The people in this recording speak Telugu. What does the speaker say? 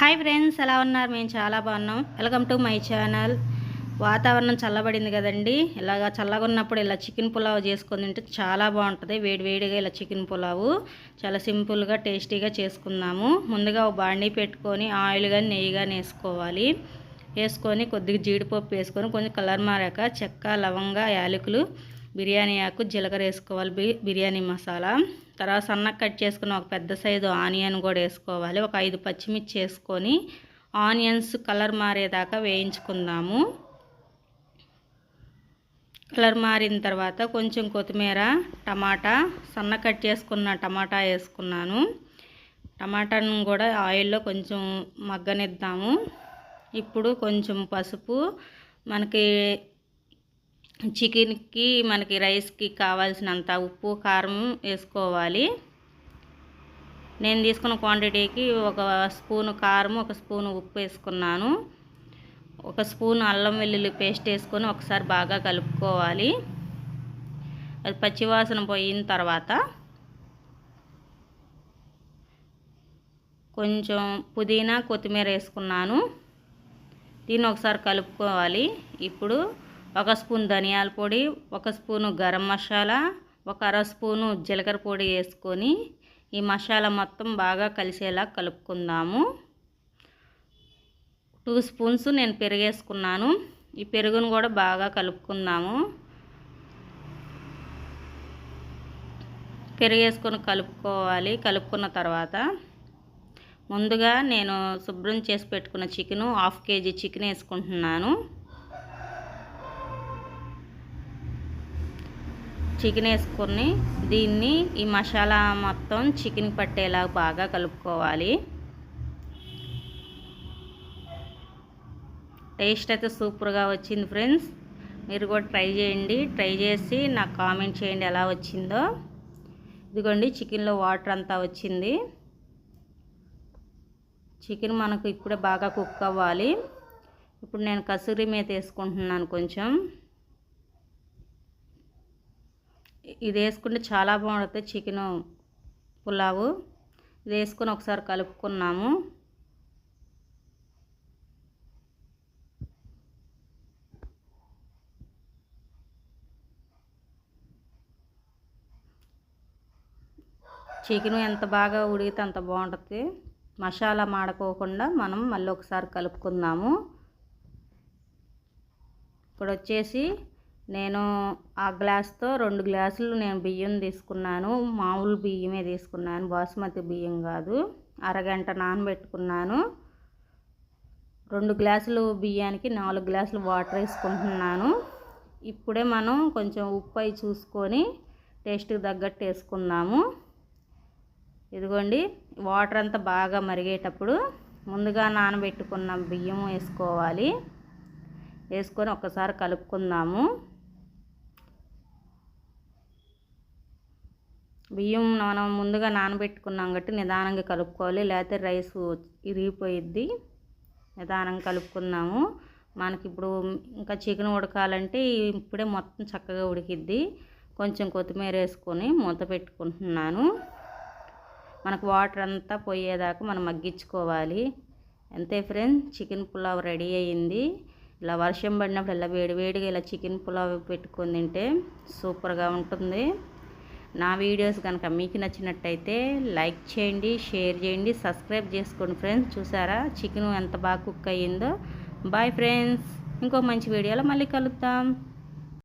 హాయ్ ఫ్రెండ్స్ ఎలా ఉన్నారు? మేము చాలా బాగున్నాం. Welcome to my channel. వాతావరణం చల్లబడింది కదండి. ఇలాగా చల్లగా ఉన్నప్పుడు ఇలా చికెన్ పులావ్ చేసుకొని తింటే చాలా బాగుంటుంది. వేడి వేడిగా ఇలా చికెన్ పులావు. చాలా సింపుల్గా టేస్టీగా చేసుకుందాము. ముందుగా ఒక బాండీ పెట్టుకొని ఆయిల్ కానీ నెయ్యి కానీ వేసుకోవాలి. వేసుకొని కొద్దిగా జీడిపప్పు వేసుకొని కొంచెం కలర్ మారాక చెక్క లవంగా యాలకులు బిర్యానీ ఆకు జీలకర్ర వేసుకోవాలి. బి- బిర్యానీ మసాలా. తర్వాత సన్నగా కట్ చేసుకుని ఒక పెద్ద సైజు ఆనియన్ కూడా వేసుకోవాలి. ఒక ఐదు పచ్చిమిర్చి వేసుకొని ఆనియన్స్ కలర్ మారేదాకా వేయించుకుందాము. కలర్ మారిన తర్వాత కొంచెం కొత్తిమీర టమాటా సన్న కట్ చేసుకున్న టమాటా వేసుకున్నాను. టమాటాను కూడా ఆయిల్లో కొంచెం మగ్గనిద్దాము. ఇప్పుడు కొంచెం పసుపు మనకి చికెన్కి మనకి రైస్కి కావాల్సినంత ఉప్పు కారం వేసుకోవాలి. నేను తీసుకున్న క్వాంటిటీకి ఒక స్పూను కారం ఒక స్పూను ఉప్పు వేసుకున్నాను. ఒక స్పూన్ అల్లం వెల్లుల్లి పేస్ట్ వేసుకొని ఒకసారి బాగా కలుపుకోవాలి. అది పచ్చివాసన పోయిన తర్వాత కొంచెం పుదీనా కొత్తిమీర వేసుకున్నాను. దీన్ని ఒకసారి కలుపుకోవాలి. ఇప్పుడు ఒక స్పూన్ ధనియాల పొడి ఒక స్పూను గరం మసాలా ఒక అర స్పూను జీలకర్ర పొడి వేసుకొని ఈ మసాలా మొత్తం బాగా కలిసేలా కలుపుకుందాము. టూ స్పూన్స్ నేను పెరిగేసుకున్నాను. ఈ పెరుగును కూడా బాగా కలుపుకుందాము. పెరిగేసుకొని కలుపుకోవాలి. కలుపుకున్న తర్వాత ముందుగా నేను శుభ్రం చేసి పెట్టుకున్న చికెను హాఫ్ కేజీ చికెన్ వేసుకుంటున్నాను. చికెన్ వేసుకొని దీన్ని ఈ మసాలా మొత్తం చికెన్ పట్టేలా బాగా కలుపుకోవాలి. టేస్ట్ అయితే సూపర్గా వచ్చింది ఫ్రెండ్స్. మీరు కూడా ట్రై చేయండి. ట్రై చేసి నాకు కామెంట్ చేయండి ఎలా వచ్చిందో. ఇదిగోండి చికెన్లో వాటర్ అంతా వచ్చింది. చికెన్ మనకు ఇప్పుడే బాగా కుక్ అవ్వాలి. ఇప్పుడు నేను కసూరి మీద వేసుకుంటున్నాను కొంచెం. ఇది వేసుకుంటే చాలా బాగుంటుంది చికెను పులావు. ఇది వేసుకొని ఒకసారి కలుపుకున్నాము. చికెన్ ఎంత బాగా ఉడికితే అంత బాగుంటుంది. మసాలా మాడకోకుండా మనం మళ్ళీ ఒకసారి కలుపుకుందాము. ఇప్పుడు వచ్చేసి నేను ఆ గ్లాస్తో రెండు గ్లాసులు నేను బియ్యం తీసుకున్నాను. మామూలు బియ్యమే తీసుకున్నాను. బాసుమతి బియ్యం కాదు. అరగంట నానబెట్టుకున్నాను. రెండు గ్లాసులు బియ్యానికి నాలుగు గ్లాసులు వాటర్ వేసుకుంటున్నాను. ఇప్పుడే మనం కొంచెం ఉప్పు అయి చూసుకొని టేస్ట్కి తగ్గట్టు వేసుకుందాము. ఇదిగోండి వాటర్ అంతా బాగా మరిగేటప్పుడు ముందుగా నానబెట్టుకున్న బియ్యం వేసుకోవాలి. వేసుకొని ఒకసారి కలుపుకుందాము. బియ్యం మనం ముందుగా నానబెట్టుకున్నాం కాబట్టి నిదానంగా కలుపుకోవాలి. లేకపోతే రైస్ ఇరిగిపోయిద్ది. నిదానంగా కలుపుకున్నాము మనకి ఇప్పుడు ఇంకా చికెన్ ఉడకాలంటే ఇప్పుడే మొత్తం చక్కగా ఉడికిద్ది. కొంచెం కొత్తిమీర వేసుకొని మూత పెట్టుకుంటున్నాను. మనకు వాటర్ అంతా పోయేదాకా మనం మగ్గించుకోవాలి. అంతే ఫ్రెండ్స్ చికెన్ పులావ్ రెడీ అయ్యింది ఇలా వర్షం పడినప్పుడు ఇలా వేడి వేడిగా ఇలా చికెన్ పులావ్ పెట్టుకొని తింటే సూపర్గా ఉంటుంది. నా వీడియోస్ కనుక మీకు నచ్చినట్టయితే లైక్ చేయండి షేర్ చేయండి సబ్స్క్రైబ్ చేసుకోండి ఫ్రెండ్స్. చూసారా? చికెన్ ఎంత బాగా కుక్ అయ్యిందో. Bye friends. ఇంకో మంచి వీడియోలో మళ్ళీ కలుద్దాం.